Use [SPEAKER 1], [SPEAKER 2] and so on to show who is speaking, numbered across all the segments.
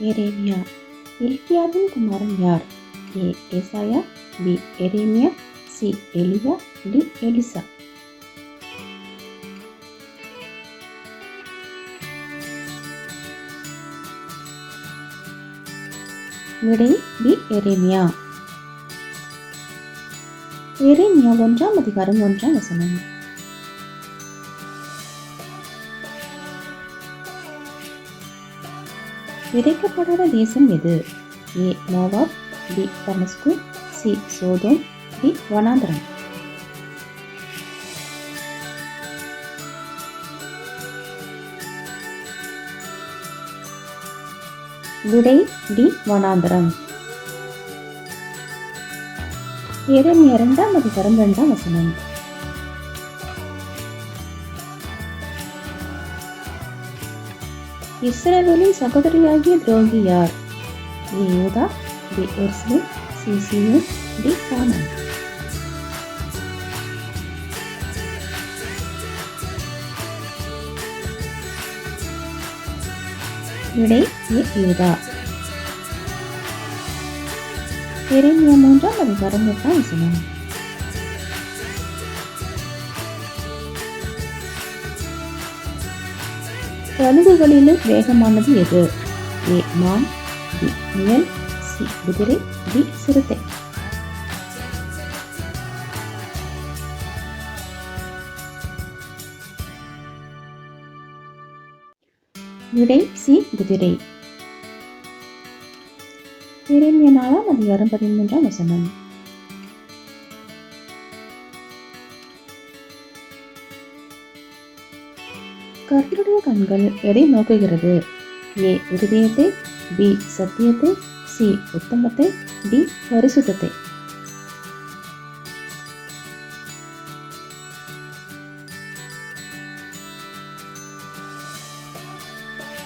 [SPEAKER 1] எரேமியா இல்கியாவின் குமாரன் யார் ஏ ஏசாயா பி எரேமியா சி எலியா டி எலிசா விடை பி எரேமியா எரேமியா ஒன்றாம் அதிகாரம் ஒன்றாம் வசனம் விதைக்கப்படாத தேசம் எது? ஏ மோவாப் பி தமஸ்கு சி சோதோம் டி வனாந்தரம். விடை டி வனாந்தரம். எரேமியா இரண்டாம் அதிகாரம் இரண்டாம் வசனம். இஸ்ரவேலின் சகோதரியாகிய துரோகி யார்? ஏ யூதா பி எர்ஸ்லிம் சி. சியோன் டி. கானான். விடை ஏ. யூதா. எரேமியா மூன்றாம் அதிகாரம் எட்டாம் வசனம். கழுகுகளிலும் வேகமானது எது? ஏ மான். பி முயல். சி குதிரை. டி சிறுத்தை. விடை சி குதிரை. எரேமியா நாலாம் அதிகாரம் பதிமூன்றாம் வசனம். கர்த்தருடைய கண்கள் எதை நோக்குகிறது? ஏ இருதயத்தை பி சத்தியத்தை சி உத்தமத்தை டி பரிசுத்தத்தை.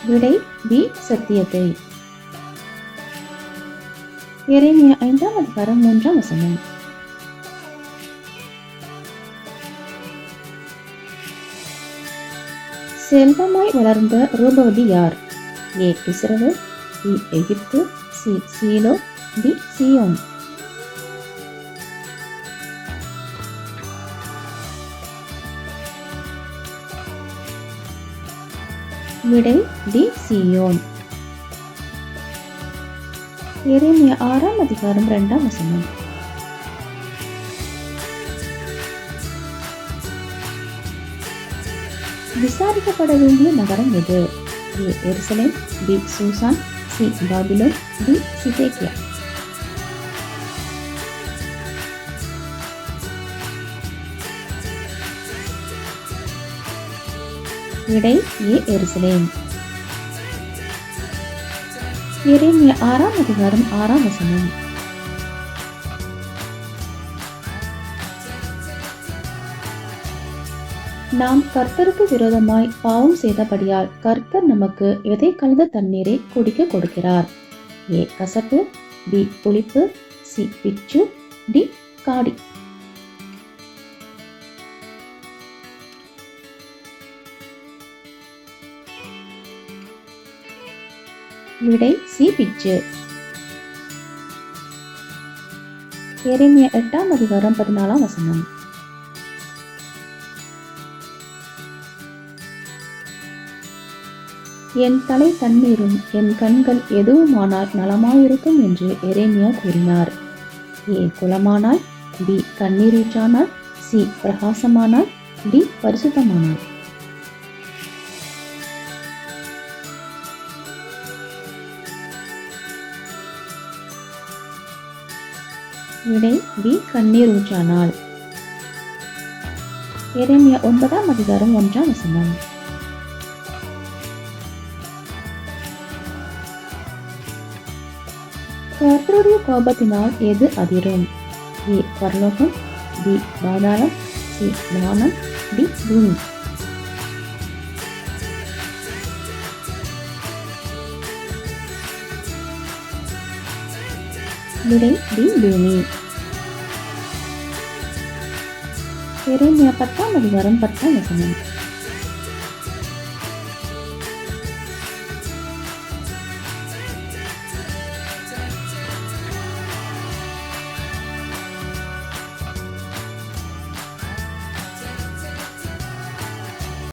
[SPEAKER 1] விடை பி சத்தியத்தை. இறைமைய ஐந்தாம் அதிகாரம் மூன்றாம் வசனம். செல்வமாய் வளர்ந்த ரூபவதி யார்? ஏ. இஸ்ரவேல் பி. எகிப்து சி. சீலோ டி. சியோன். விடை டி. சியோன். எரேமிய ஆறாம் அதிகாரம் ரெண்டாம் வசனம். விசாரிக்கப்பட வேண்டிய நகரம் எது? ஏ எருசலேம் பி சூசான் சி பாபிலோன் டி சிதேக்கியா விடை ஏ எருசலேம். எரேமியா ஆறாம் அதிகாரம் ஆறாம் வசனம். நாம் கர்த்தருக்கு விரோதமாய் பாவம் செய்தபடியால் கர்த்தர் நமக்கு எதை கலந்த தண்ணீரை குடிக்க கொடுக்கிறார்? ஏ கசப்பு பி புளிப்பு சி பிச்சு டி காடி. விடை சி பிச்சு. எரேமியா எட்டாம் அதிகாரம் பதினாலாம் வசனம். என் தலை தண்ணீரும் என் கண்கள் எதுவுமானால் நலமாயிருக்கும் என்று எரேமியா கூறினார். ஏ குலமானால்? பி கண்ணீரூற்றானால்? சி பிரகாசமானால்? டி பரிசுத்தமானால்? விடை பி கண்ணீர் ஊற்றானால் எரேமியா ஒன்பதாம் அதிகாரம் ஒன்றாம் வசனம். கர்த்தருடைய கோபத்தினால் எது அதிரும் ஏ பரலோகம் பி பாதாளம் சி வானம் டி பூமி விடை டி பூமி எரேமியா பத்தாம் அதிகாரம் பத்தாம் வசனம்